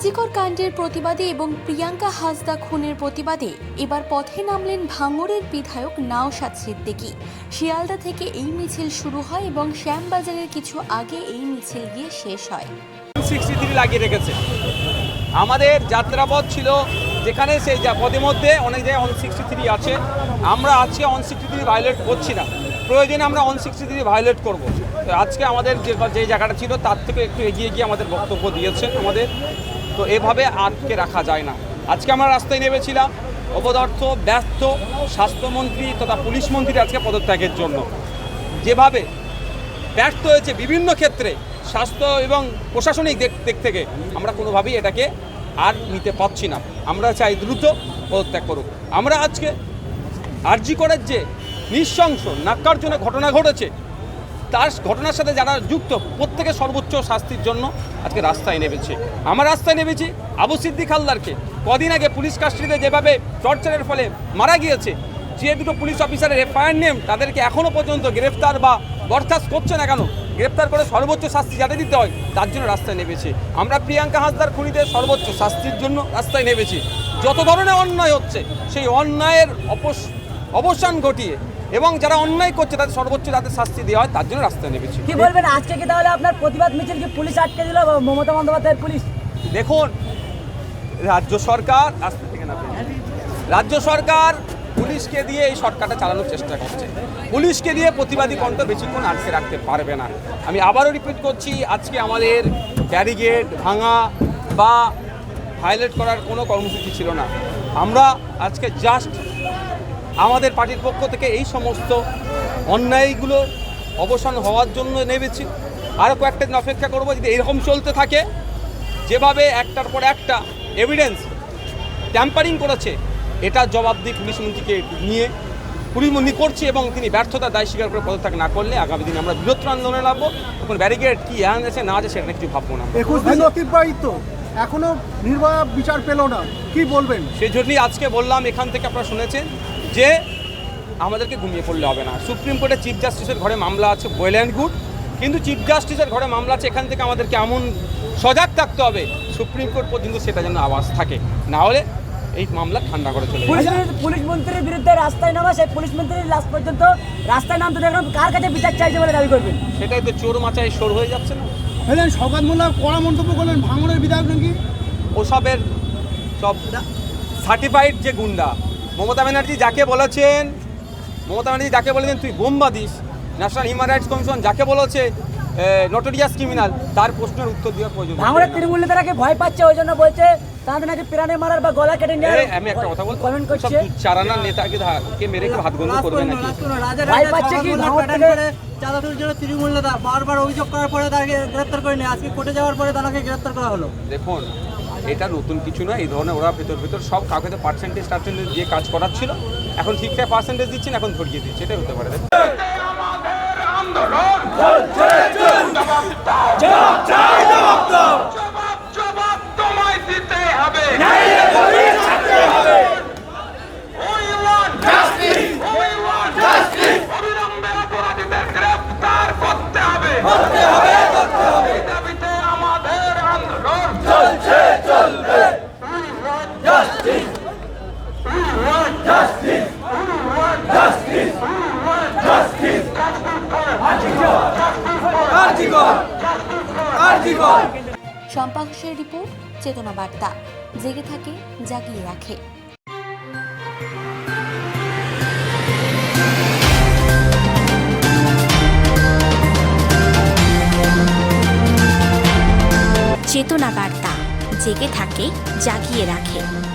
আরজিকর কাণ্ডের প্রতিবাদে এবং প্রিয়াঙ্কা হাসদা খুনের প্রতিবাদে এবার পথে নামলেন ভাঙড়ের বিধায়ক নাওশাদ সিদ্দিকী। শিয়ালদা থেকে এই মিছিল শুরু হয় এবং শ্যামবাজারের কিছু আগে এই মিছিল গিয়ে শেষ হয়। সিক্সটি লাগিয়ে রেখেছে। আমাদের যাত্রাপথ ছিল যেখানে সেই যা পদের মধ্যে অনেক জায়গায় ওয়ান সিক্সটি থ্রি আছে। আমরা আজকে ওয়ান সিক্সটি থ্রি ভায়োলেট করছি না। প্রয়োজনে আমরা ওয়ান সিক্সটি থ্রি ভায়োলেট করব। তো আজকে আমাদের যে যে জায়গাটা ছিল, তার থেকে একটু এগিয়ে গিয়ে আমাদের বক্তব্য দিয়েছেন আমাদের। তো এভাবে আটকে রাখা যায় না। আজকে আমরা রাস্তায় নেমেছিলাম, অপদার্থ, ব্যর্থ, স্বাস্থ্যমন্ত্রী তথা পুলিশ মন্ত্রী আজকে পদত্যাগের জন্য। যেভাবে ব্যর্থ হয়েছে বিভিন্ন ক্ষেত্রে, স্বাস্থ্য এবং প্রশাসনিক দিক থেকে, আমরা কোনোভাবেই এটাকে আর নিতে পারছি না। আমরা চাই দ্রুত পদত্যাগ করুক। আমরা আজকে আরজি করার যে নৃশংস, নাক্কারজনক ঘটনা ঘটেছে, তার ঘটনার সাথে যারা যুক্ত, প্রত্যেকে সর্বোচ্চ শাস্তির জন্য আজকে রাস্তায় নেমেছে। আমার রাস্তায় নেমেছি আবু সিদ্দিক হালদারকে। কদিন আগে পুলিশ কাস্টডিতে যেভাবে টর্চারের ফলে মারা গিয়েছে, যে দুটো পুলিশ অফিসারের এফআইআর নেম তাদেরকে এখনও পর্যন্ত গ্রেফতার বা বরখাস্ত করছে না কেন? গ্রেপ্তার করে সর্বোচ্চ শাস্তি যাতে দিতে হয় তার জন্য রাস্তায় নেমেছে। আমরা প্রিয়াঙ্কা হাসদার খুনিদের সর্বোচ্চ শাস্তির জন্য রাস্তায় নেমেছি। যত ধরনের অন্যায় হচ্ছে সেই অন্যায়ের অপস অবসান ঘটিয়ে এবং যারা অন্যায় করছে তাদের সর্বোচ্চ যাতে শাস্তি দেওয়া হয় তার জন্য রাস্তায় নেমেছি। কি বলবেন? আজকে কি তাহলে আপনার প্রতিবাদ মিছিল কি পুলিশ আটকে দিল মমতা বন্দ্যোপাধ্যায়ের পুলিশ? দেখুন রাজ্য সরকার থেকে না রাজ্য সরকার পুলিশকে দিয়ে এই সরকারটা চালানোর চেষ্টা করছে। পুলিশকে দিয়ে প্রতিবাদী কণ্ঠ বেশিক্ষণ আটকে রাখতে পারবে না। আমি আবারও রিপিট করছি, আজকে আমাদের ব্যারিগেড ভাঙা বা ভায়োলেট করার কোনো কর্মসূচি ছিল না। আমরা আজকে জাস্ট আমাদের পার্টির পক্ষ থেকে এই সমস্ত অন্যায়গুলো অবসান হওয়ার জন্য নেমেছি। আরও কয়েকটা দিন অপেক্ষা করব, যদি এরকম চলতে থাকে, যেভাবে একটার পর একটা এভিডেন্স ট্যাম্পারিং করেছে এটা জবাবদিহি পুলিশ মন্ত্রীকে নিয়ে পুলিশ মন্ত্রী করছে এবং তিনি ব্যর্থতার দায় স্বীকার করে পদত্যাগ না করলে আগামী দিনে আমরা বৃহত্তর আন্দোলনে নামবো। তখন ব্যারিকেড কি আন আছে না আছে সেটা কিছু ভাববো না একুশ দিন অতিবাহিত। এখনও নির্ভয়া বিচার পেল না। কি বলবেন? সেই জন্যই আজকে বললাম এখান থেকে আপনারা শুনেছেন যে আমাদেরকে ঘুমিয়ে পড়লে হবে না। সুপ্রিম কোর্টে চিফ জাস্টিসের ঘরে মামলা আছে ওয়েল অ্যান্ড গুড। কিন্তু চিফ জাস্টিসের ঘরে মামলা আছে এখান থেকে আমাদেরকে এমন সজাগ থাকতে হবে সুপ্রিম কোর্ট পর্যন্ত সেটা যেন আওয়াজ থাকে। না হলে এই মামলা ঠান্ডা করে চলে পুলিশ মন্ত্রীর বিরুদ্ধে রাস্তায় নামা সেই পুলিশ মন্ত্রীর লাস্ট পর্যন্ত রাস্তায় নামতে দেখলাম কার কাছে বিচার চাইছে বলে দাবি করবেন? সেটাই তো চোর মাচায় সর হয়ে যাচ্ছে না। এলেন সৌগাত মোল্লা কড়া মন্তব্য করলেন ভাঙড়ের বিধায়ক নাকি? ওসবের সব সার্টিফাইড যে গুন্ডা। মমতা ব্যানার্জি যাকে বলেছেন মমতা ব্যানার্জি যাকে বলেছেন তুই বোম্বা this National Human Rights Commission যাকে বলেছে নটোরিয়াস ক্রিমিনাল তার প্রশ্নের উত্তর দেওয়ার প্রয়োজন। ভাঙড়ের তৃণমূল নেতারাকে ভয় পাচ্ছে? ওই জন্য বলছে তাদের নাকি প্রাণে মারার বা গলা কেটে নেওয়ার আমি একটা কথা বলব? কমেন্ট সব করছে। চারানার নেতাকে কে মেরে কি ভাত গন্ধ করবে নাকি? ভয় পাচ্ছে কি? থেকে জন্য তৃণমূল নেতা বারবার অভিযোগ করার পরে তাকে গ্রেপ্তার করেনি আজকে কোর্টে যাওয়ার পরে তাকে গ্রেপ্তার করা হলো। দেখুন এটা নতুন কিছু নয় এই ধরনের ওরা ভেতর ভেতর সব কাউকে তো পার্সেন্টেজ টার্সেন্টেজ দিয়ে কাজ করাচ্ছিল এখন ঠিকঠাক পার্সেন্টেজ দিচ্ছেন এখন ধরিয়ে দিচ্ছে এটাই হতে পারে। জবাব শম্পা ঘোষের রিপোর্ট, চেতনা বার্তা। জেগে থাকে, জাগিয়ে রাখে। চেতনা বার্তা। জেগে থাকে, জাগিয়ে রাখে।